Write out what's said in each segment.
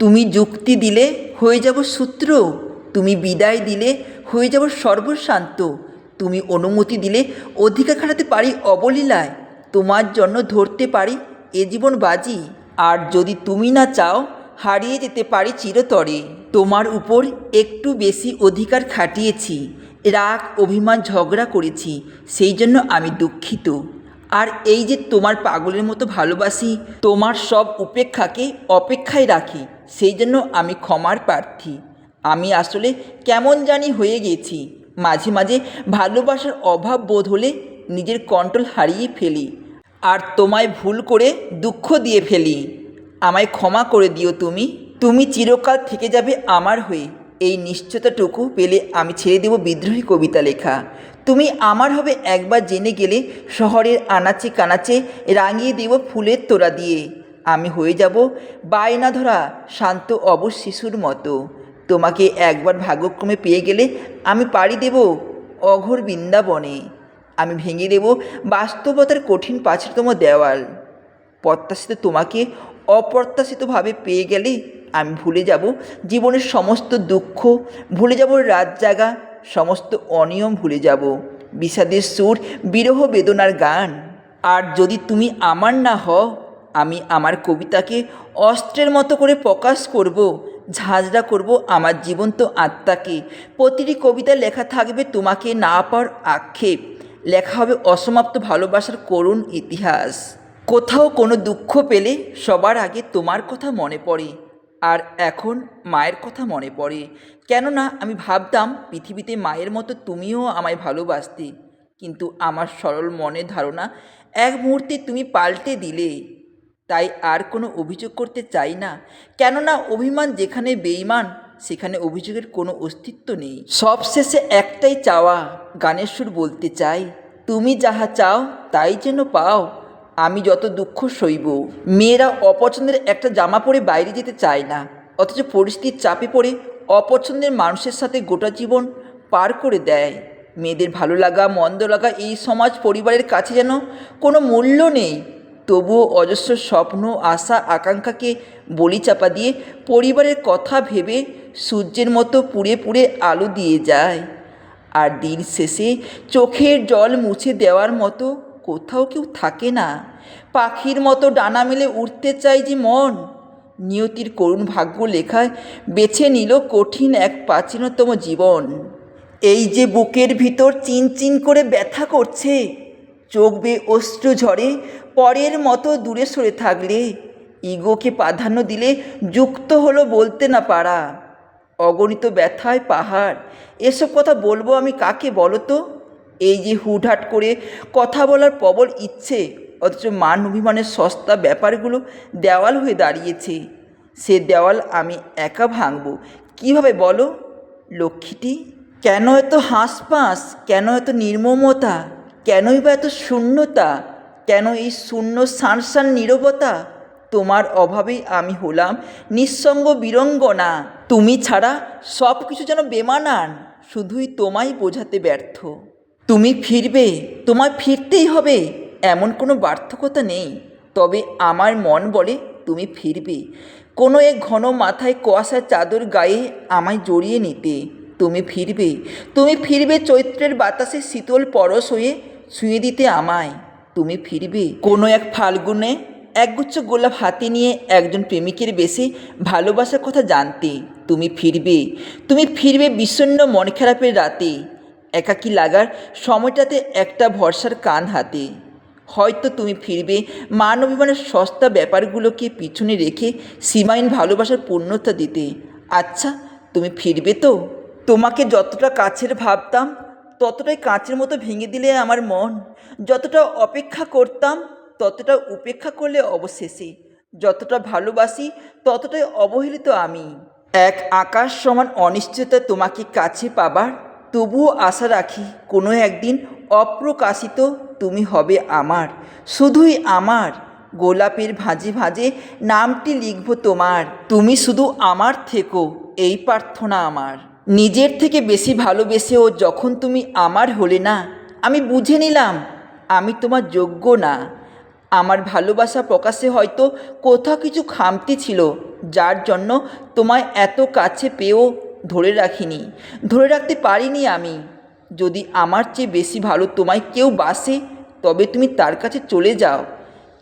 তুমি যুক্তি দিলে হয়ে যাব সূত্র, তুমি বিদায় দিলে হয়ে যাব সর্বশান্ত, তুমি অনুমতি দিলে অধিকার খাটাতে পারি অবলীলায়, তোমার জন্য ধরতে পারি এ জীবন বাজি, আর যদি তুমি না চাও হারিয়ে যেতে পারি চিরতরে। তোমার উপর একটু বেশি অধিকার খাটিয়েছি, রাগ, অভিমান, ঝগড়া করেছি, সেই জন্য আমি দুঃখিত। আর এই যে তোমার পাগলের মতো ভালোবাসি, তোমার সব উপেক্ষাকে অপেক্ষায় রাখি, সেই জন্য আমি ক্ষমার প্রার্থী। আমি আসলে কেমন জানি হয়ে গেছি। মাঝে মাঝে ভালোবাসার অভাব বোধ হলে নিজের কন্ট্রোল হারিয়ে ফেলি আর তোমায় ভুল করে দুঃখ দিয়ে ফেলি। আমায় ক্ষমা করে দিও তুমি। তুমি চিরকাল থেকে যাবে আমার হয়ে। এই নিশ্চয়তাটুকু পেলে আমি ছেড়ে দেব বিদ্রোহী কবিতা লেখা। তুমি আমার হবে একবার জেনে গেলে শহরের আনাচে কানাচে রাঙিয়ে দেব ফুলের তোড়া দিয়ে। আমি হয়ে যাব বায়না ধরা শান্ত অবশ শিশুর মতো। তোমাকে একবার ভাগ্যক্রমে পেয়ে গেলে আমি পাড়ি দেব অঘোর বৃন্দাবনে। আমি ভেঙে দেব বাস্তবতার কঠিন প্রাচীরতম দেওয়াল। প্রত্যাশিত তোমাকে, অপ্রত্যাশিতভাবে পেয়ে গেলে আমি ভুলে যাব জীবনের সমস্ত দুঃখ, ভুলে যাব রাত জাগা সমস্ত অনিয়ম ভুলে যাব। বিষাদের সুর, বিরহ বেদনার গান। আর যদি তুমি আমার না হও, আমি আমার কবিতাকে অস্ত্রের মতো করে প্রকাশ করব, ঝাঁঝরা করব আমার জীবন্ত আত্মাকে। প্রতিটি কবিতা লেখা থাকবে তোমাকে না পাওয়ার আক্ষেপ। লেখা হবে অসমাপ্ত ভালোবাসার করুণ ইতিহাস। কোথাও কোনো দুঃখ পেলে সবার আগে তোমার কথা মনে পড়ে। আর এখন মায়ের কথা মনে পড়ে। কেননা আমি ভাবতাম পৃথিবীতে মায়ের মতো তুমিও আমায় ভালোবাসতে। কিন্তু আমার সরল মনে ধারণা, এক মুহূর্তে তুমি পাল্টে দিলে। তাই আর কোনো অভিযোগ করতে চাই না। কেননা অভিমান যেখানে বেইমান সেখানে অভিযোগের কোনো অস্তিত্ব নেই। সবশেষে একটাই চাওয়া, গানের সুর বলতে চাই। তুমি যাহা চাও, তাই যেন পাও। আমি যত দুঃখ সইব, মেয়েরা অপছন্দের একটা জামা পরে বাইরে যেতে চায় না, অথচ পরিস্থিতির চাপে পড়ে অপছন্দের মানুষের সাথে গোটা জীবন পার করে দেয়। মেয়েদের ভালো লাগা, মন্দ লাগা এই সমাজ পরিবারের কাছে যেন কোনো মূল্য নেই। তবুও অজস্র স্বপ্ন, আশা, আকাঙ্ক্ষাকে বলি চাপা দিয়ে পরিবারের কথা ভেবে সূর্যের মতো পুড়ে পুড়ে আলো দিয়ে যায়। আর দিন শেষে চোখের জল মুছে দেওয়ার মতো কোথাও কেউ থাকে না। পাখির মতো ডানা মেলে উঠতে চাই যে মন। নিয়তির করুণ ভাগ্য লেখায় বেছে নিল কঠিন এক প্রাচীনতম জীবন। এই যে বুকের ভিতর চিনচিন করে ব্যথা করছে, চোখ বেয়ে অশ্রু ঝরে, পরের মতো দূরে সরে থাকলে, ইগোকে প্রাধান্য দিলে যুক্ত হলো বলতে না পারা। অগণিত ব্যথায় পাহাড়, এসব কথা বলব আমি কাকে বলো তো? এই যে হুটহাট করে কথা বলার প্রবল ইচ্ছে, অথচ মান অভিমানের সস্তা ব্যাপারগুলো দেওয়াল হয়ে দাঁড়িয়েছে। সে দেওয়াল আমি একা ভাঙব। কীভাবে বলো? লক্ষ্মীটি, কেন এত হাঁসপাঁস কেন এত নির্মমতা? কেনই বা এত শূন্যতা? কেন এই শূন্য সানসান নীরবতা? তোমার অভাবেই আমি হলাম নিঃসঙ্গ বীরঙ্গনা। তুমি ছাড়া সব কিছু যেন বেমানান, শুধুই তোমায় বোঝাতে ব্যর্থ। তুমি ফিরবে, তোমায় ফিরতেই হবে, এমন কোনো বার্থকতা নেই। তবে আমার মন বলে তুমি ফিরবে। কোনো এক ঘন মাথায় কুয়াশার চাদর গায়ে আমায় জড়িয়ে নিতে। তুমি ফিরবে তুমি ফিরবে চৈত্রের বাতাসে শীতল পরশ হয়ে ছুঁয়ে দিতে আমায়। তুমি ফিরবে। কোনো এক ফাল্গুনে একগুচ্ছ গোলাপ হাতে নিয়ে একজন প্রেমিকের বেশে ভালোবাসার কথা জানতে। তুমি ফিরবে তুমি ফিরবে বিষণ্ণ মন খারাপের রাতে। একাকী লাগার সময়টাতে একটা ভরসার কান হাতে। হয়তো তুমি ফিরবে। মান অভিমানের সস্তা ব্যাপারগুলোকে পিছনে রেখে সীমাহীন ভালোবাসার পূর্ণতা দিতে। আচ্ছা তুমি ফিরবে তো? তোমাকে যতটা কাছের ভাবতাম, ততটাই কাঁচের মতো ভেঙে দিলে আমার মন। যতটা অপেক্ষা করতাম, ততটা উপেক্ষা করলে অবশেষে। যতটা ভালোবাসি, ততটাই অবহেলিত আমি। এক আকাশ সমান অনিশ্চয়তা তোমাকে কাছে পাবার তবুও আশা রাখি কোনো একদিন অপ্রকাশিত তুমি হবে আমার। শুধুই আমার। গোলাপের ভাঁজে ভাঁজে নামটি লিখব তোমার। তুমি শুধু আমার থেকো, এই প্রার্থনা আমার। নিজের থেকে বেশি ভালোবেসেও যখন তুমি আমার হলে না, আমি বুঝে নিলাম, আমি তোমার যোগ্য না। আমার ভালোবাসা প্রকাশে হয়তো কোথাও কিছু খামতি ছিল, যার জন্য তোমায় এত কাছে পেয়েও ধরে রাখিনি। ধরে রাখতে পারিনি আমি। যদি আমার চেয়ে বেশি ভালো তোমায় কেউ বাসে, তবে তুমি তার কাছে চলে যাও।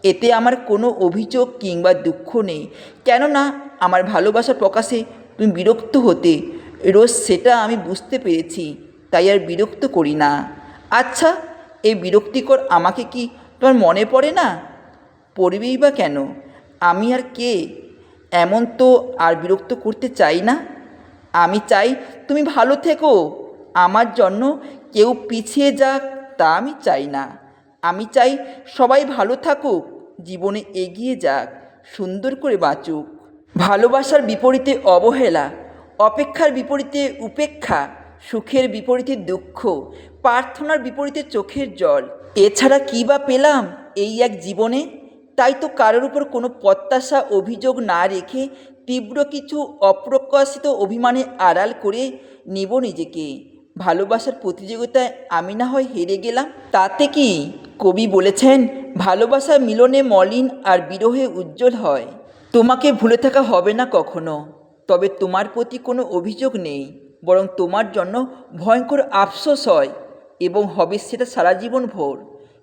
এতে আমার কোনো অভিযোগ কিংবা দুঃখ নেই। কেননা, আমার ভালোবাসা প্রকাশে তুমি বিরক্ত হতে। রোজ সেটা আমি বুঝতে পেরেছি, তাই আর বিরক্ত করি না। আচ্ছা এই বিরক্তিকর আমাকে কি তোমার মনে পড়ে না? পড়বেই বা কেন? আমি আর কে? এমন তো আর বিরক্ত করতে চাই না। আমি চাই তুমি ভালো থেকো। আমার জন্য কেউ পিছিয়ে যাক তা আমি চাই না। আমি চাই সবাই ভালো থাকুক, জীবনে এগিয়ে যাক, সুন্দর করে বাঁচুক। ভালোবাসার বিপরীতে অবহেলা, অপেক্ষার বিপরীতে উপেক্ষা, সুখের বিপরীতে দুঃখ, প্রার্থনার বিপরীতে চোখের জল। এছাড়া কী বা পেলাম এই এক জীবনে? তাই তো কারোর উপর কোনো প্রত্যাশা, অভিযোগ না রেখে তীব্র কিছু অপ্রকাশিত অভিমানে আড়াল করে নেব নিজেকে। ভালোবাসার প্রতিযোগিতায় আমি না হয় হেরে গেলাম। তাতে কি? কবি বলেছেন ভালোবাসা মিলনে মলিন আর বিরহে উজ্জ্বল হয়। তোমাকে ভুলে থাকা হবে না কখনো। তবে তোমার প্রতি কোনো অভিযোগ নেই, বরং তোমার জন্য ভয়ঙ্কর আফসোস হয় এবং হবে সেটা সারা জীবন ভোর।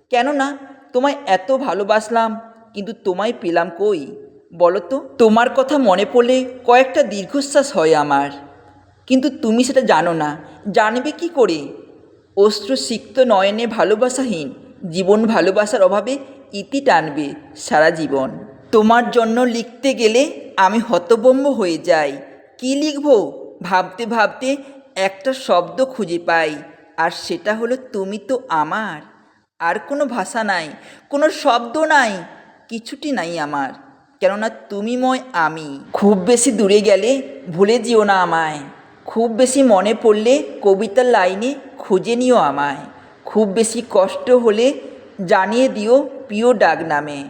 কেননা, তোমায় এত ভালোবাসলাম, কিন্তু তোমায় পেলাম কই? বলো তো, তোমার কথা মনে পড়লে কয়েকটা দীর্ঘশ্বাস হয় আমার। কিন্তু তুমি সেটা জানো না, জানবে কি করে? অশ্রু সিক্ত নয়নে ভালোবাসাহীন, জীবন ভালোবাসার অভাবে ইতি টানবে সারা জীবন। তোমার জন্য লিখতে গেলে আমি হতবম্ব হয়ে যাই। কি লিখব? ভাবতে ভাবতে একটা শব্দ খুঁজে পাই, আর সেটা হলো, তুমি তো আমার। আর কোনো ভাষা নাই, কোনো শব্দ নাই, কিছুটি নাই আমার। কেননা তুমি ময় আমি। খুব বেশি দূরে গেলে ভুলে যেও না আমায়। খুব বেশি মনে পড়লে কবিতার লাইনে খুঁজে নিও আমায়। খুব বেশি কষ্ট হলে জানিয়ে দিও প্রিয় ডাক নামে।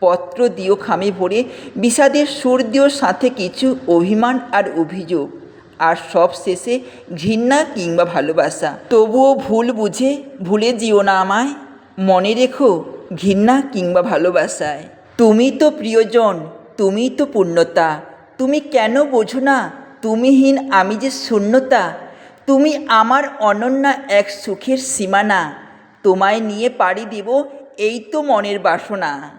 পত্র দিও খামে ভরে বিষাদের সুর দিও সাথে কিছু অভিমান আর অভিযোগ। আর সব শেষে ঘৃণা কিংবা ভালোবাসা। তবুও ভুল বুঝে ভুলে যেও না আমায়। মনে রেখো ঘৃণা কিংবা ভালোবাসায়। তুমি তো প্রিয়জন, তুমি তো পূর্ণতা। তুমি কেন বোঝো না? তুমিহীন আমি যে শূন্যতা। তুমি আমার অনন্যা এক সুখের সীমানা। তোমায় নিয়ে পাড়ি দেব এই তো মনের বাসনা।